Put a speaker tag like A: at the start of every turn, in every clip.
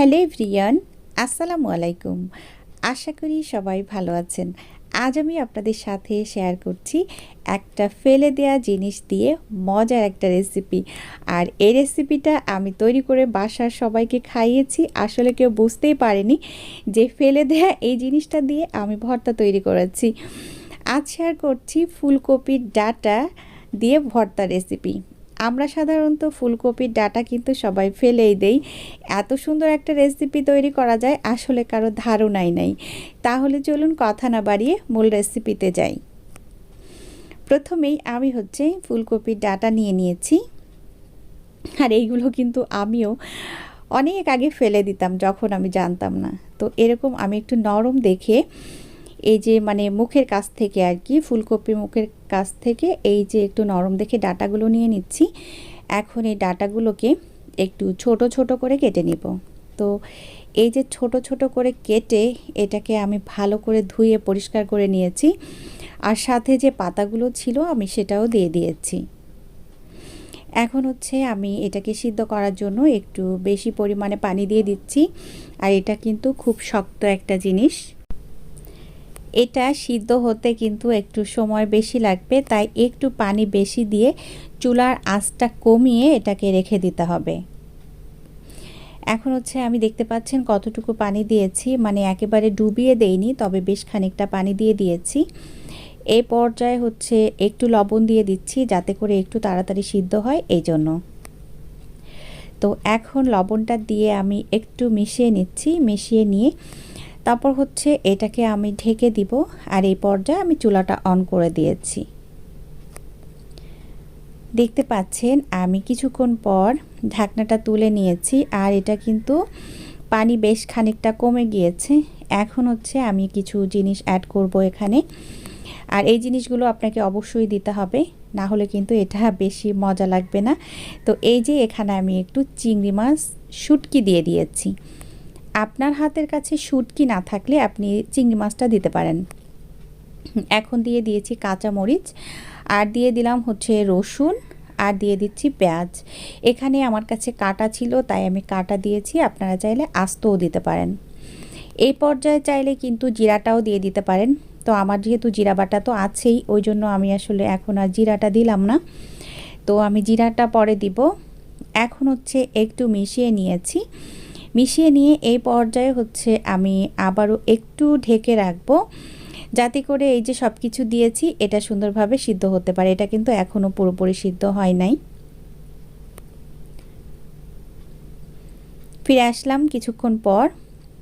A: Hello everyone, আসসালামু আলাইকুম। আশা করি সবাই ভালো আছেন। আজ আমি আপনাদের সাথে শেয়ার করছি একটা ফেলে দেয়া জিনিস দিয়ে মজার একটা রেসিপি। আর এই রেসিপিটা আমি তৈরি করে বাসার সবাইকে খাইয়েছি। আসলে কেউ বুঝতেই পারেনি যে ফেলে দেয়া এই জিনিসটা দিয়ে আমি ভর্তা তৈরি করেছি। আজ শেয়ার করছি ফুলকপির ডাটা দিয়ে ভর্তা রেসিপি। আমরা সাধারণত ফুলকপির ডাটা কিন্তু সবাই ফেলেই দেই। এত সুন্দর একটা রেসিপি তৈরি করা যায়, আসলে কারও ধারণাই নাই। তাহলে চলুন কথা না বাড়িয়ে মূল রেসিপিতে যাই। প্রথমেই আমি হচ্ছে ফুলকপির ডাটা নিয়ে নিয়েছি। আর এইগুলো কিন্তু আমিও অনেক আগে ফেলে দিতাম, যখন আমি জানতাম না। তো এরকম আমি একটু নরম দেখে এই যে মানে মুখের কাছ থেকে আর কি, ফুলকপি মুখের কাছ থেকে এই যে একটু নরম দেখে ডাটাগুলো নিয়ে নিচ্ছি। এখন এই ডাটাগুলোকে একটু ছোট ছোট করে কেটে নিব। তো এই যে ছোট ছোট করে কেটে এটাকে আমি ভালো করে ধুয়ে পরিষ্কার করে নিয়েছি। আর সাথে যে পাতাগুলো ছিল আমি সেটাও দিয়ে দিয়েছি। এখন হচ্ছে আমি এটাকে সিদ্ধ করার জন্য একটু বেশি পরিমাণে পানি দিয়ে দিচ্ছি। আর এটা কিন্তু খুব শক্ত একটা জিনিস। এটা সিদ্ধ হতে কিন্তু একটু সময় বেশি লাগবে, তাই একটু পানি বেশি দিয়ে চুলার আঁচটা কমিয়ে এটাকে রেখে দিতে হবে। এখন হচ্ছে আমি দেখতে পাচ্ছেন কতটুকু পানি দিয়েছি মানে একেবারে ডুবিয়ে দেইনি, তবে বেশ খানিকটা পানি দিয়ে দিয়েছি। এই পর্যায়ে হচ্ছে একটু লবণ দিয়ে দিচ্ছি, যাতে করে একটু তাড়াতাড়ি সিদ্ধ হয়, এই জন্য। তো এখন লবণটা দিয়ে আমি একটু মিশিয়ে নিচ্ছি, মিশিয়ে নিয়ে তারপর হচ্ছে এটাকে আমি ঢেকে দিব আর এই পর্যায়ে আমি চুলাটা অন করে দিয়েছি। দেখতে পাচ্ছেন, আমি কিছুক্ষণ পর ঢাকনাটা তুলে নিয়েছি আর এটা কিন্তু পানি বেশ খানিকটা কমে গিয়েছে। এখন হচ্ছে আমি কিছু জিনিস অ্যাড করব এখানে। আর এই জিনিসগুলো আপনাকে অবশ্যই দিতে হবে, না হলে কিন্তু এটা বেশি মজা লাগবে না। তো এই যে এখানে আমি একটু চিংড়ি মাছ, শুটকি দিয়ে দিয়েছি। আপনার হাতের কাছে শুটকি না থাকলে আপনি চিংড়ি মাছটা দিতে পারেন। এখন দিয়ে দিয়েছি কাঁচা মরিচ, আর দিয়ে দিলাম হচ্ছে রসুন, আর দিয়ে দিচ্ছি পেঁয়াজ। এখানে আমার কাছে কাটা ছিল, তাই আমি কাটা দিয়েছি, আপনারা চাইলে আস্তও দিতে পারেন। এই পর্যায়ে চাইলে কিন্তু জিরাটাও দিয়ে দিতে পারেন। তো আমার যেহেতু জিরা বাটা তো আছেই, ওই জন্য আমি আসলে এখন আর জিরাটা দিলাম না। তো আমি জিরাটা পরে দিব। এখন হচ্ছে একটু মিশিয়ে নিয়েছি। মিশিয়ে নিয়ে এই পর্যায়ে হচ্ছে আমি আবারও একটু ঢেকে রাখব। যাতে করে এই যে সব কিছু দিয়েছি, এটা সুন্দরভাবে সিদ্ধ হতে পারে। এটা কিন্তু এখনও পুরোপুরি সিদ্ধ হয় নাই। ফিরে আসলাম কিছুক্ষণ পর।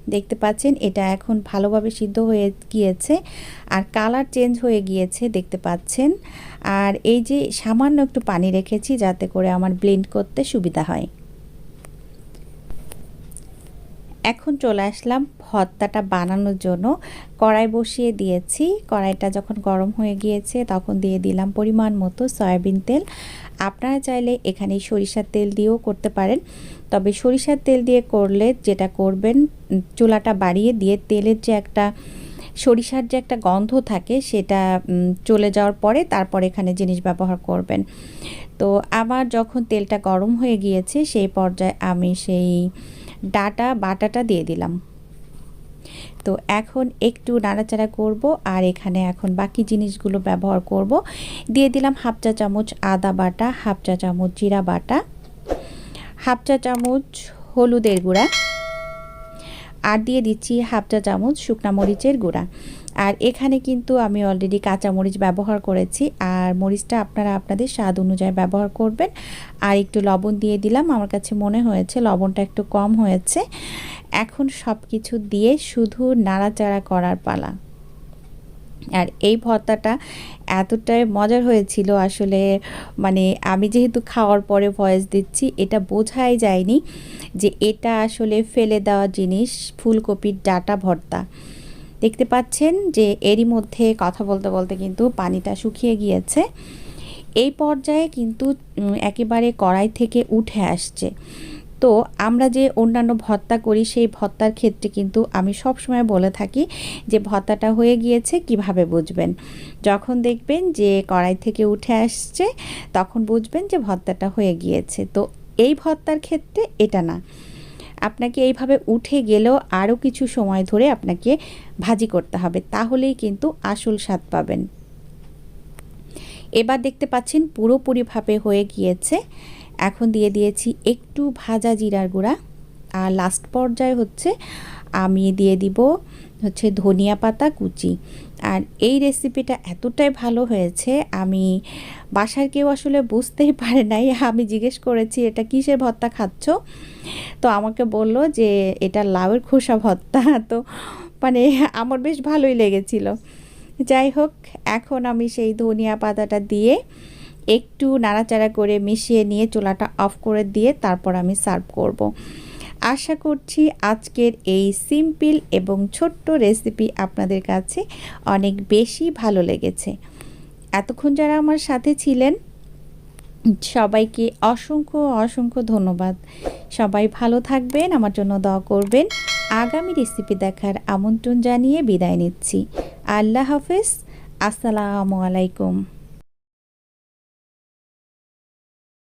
A: দেখতে পাচ্ছেন, এটা এখন ভালোভাবে সিদ্ধ হয়ে গিয়েছে আর কালার চেঞ্জ হয়ে গিয়েছে, দেখতে পাচ্ছেন। আর এই যে সামান্য একটু পানি রেখেছি, যাতে করে আমার ব্লেন্ড করতে সুবিধা হয়। এখন চলে আসলাম ভর্তাটা বানানোর জন্য। কড়াই বসিয়ে দিয়েছি। কড়াইটা যখন গরম হয়ে গিয়েছে তখন দিয়ে দিলাম পরিমাণ মতো সয়াবিন তেল। আপনারা চাইলে এখানে সরিষার তেল দিয়েও করতে পারেন। তবে সরিষার তেল দিয়ে করলে যেটা করবেন, চুলাটা বাড়িয়ে দিয়ে তেলের যে একটা, সরিষার যে একটা গন্ধ থাকে সেটা চলে যাওয়ার পরে তারপর এখানে জিনিস ব্যবহার করবেন। তো আবার যখন তেলটা গরম হয়ে গিয়েছে সেই পর্যায়ে আমি সেই ডাটা বাটাটা দিয়ে দিলাম। তো এখন একটু নাড়াচাড়া করব আর এখানে এখন বাকি জিনিসগুলো ব্যবহার করব। দিয়ে দিলাম হাফ চা চামচ আদা বাটা, হাফ চা চামচ জিরা বাটা, হাফ চা চামচ হলুদের গুঁড়া আর দিয়ে দিচ্ছি হাফ চা চামচ শুকনা মরিচের গুঁড়া। আর এখানে কিন্তু আমি অলরেডি কাঁচা মরিচ ব্যবহার করেছি। আর মরিচটা আপনারা আপনাদের স্বাদ অনুযায়ী ব্যবহার করবেন। আর একটু লবণ দিয়ে দিলাম। আমার কাছে মনে হয়েছে লবণটা একটু কম হয়েছে। এখন সব কিছু দিয়ে শুধু নাড়াচাড়া করার পালা। আর এই ভর্তাটা এতটাই মজার হয়েছিল আসলে মানে আমি যেহেতু খাওয়ার পরে ভয়েস দিচ্ছি, এটা বোঝাই যায়নি যে এটা আসলে ফেলে দেওয়া জিনিস, ফুলকপির ডাটা ভর্তা। দেখতে পাচ্ছেন যে এরই মধ্যে কথা বলতে বলতে কিন্তু পানিটা শুকিয়ে গিয়েছে। এই পর্যায়ে কিন্তু একেবারে কড়াই থেকে উঠে আসছে। তো আমরা যে অন্যান্য ভত্তা করি, সেই ভত্তার ক্ষেত্রে কিন্তু আমি সব সময় বলে থাকি যে ভত্তাটা হয়ে গিয়েছে, কীভাবে বুঝবেন? যখন দেখবেন যে কড়াই থেকে উঠে আসছে, তখন বুঝবেন যে ভত্তাটা হয়ে গিয়েছে। তো এই ভত্তার ক্ষেত্রে এটা না। আপনাকে এইভাবে উঠে গেলেও আরও কিছু সময় ধরে আপনাকে ভাজি করতে হবে, তাহলেই কিন্তু আসল স্বাদ পাবেন। এবার দেখতে পাচ্ছেন পুরোপুরিভাবে হয়ে গিয়েছে। এখন দিয়ে দিয়েছি একটু ভাজা জিরার গুঁড়া। আর লাস্ট পর্যায়ে হচ্ছে আমি দিয়ে দিব হচ্ছে ধনিয়া পাতা কুচি। আর এই রেসিপিটা এতটাই ভালো হয়েছে, আমি বাসার কেউ আসলে বুঝতেই পারে নাই। আমি জিজ্ঞেস করেছি, এটা কিসের ভর্তা খাচ্ছ? তো আমাকে বলল যে, এটা লাউয়ের খোসা ভর্তা। তো মানে আমার বেশ ভালোই লেগেছিল। যাই হোক, এখন আমি সেই ধনিয়া পাতাটা দিয়ে একটু নাড়াচাড়া করে মিশিয়ে নিয়ে চুলাটা অফ করে দিয়ে তারপর আমি সার্ভ করব। আশা করছি আজকের এই সিম্পল এবং ছোট্ট রেসিপি আপনাদের কাছে অনেক বেশি ভালো লেগেছে। এতক্ষণ যারা আমার সাথে ছিলেন, সবাইকে অসংখ্য অসংখ্য ধন্যবাদ। সবাই ভালো থাকবেন, আমার জন্য দোয়া করবেন। আগামী রেসিপি দেখার আমন্ত্রণ জানিয়ে বিদায় নিচ্ছি। আল্লাহ হাফেজ। আসসালামু আলাইকুম।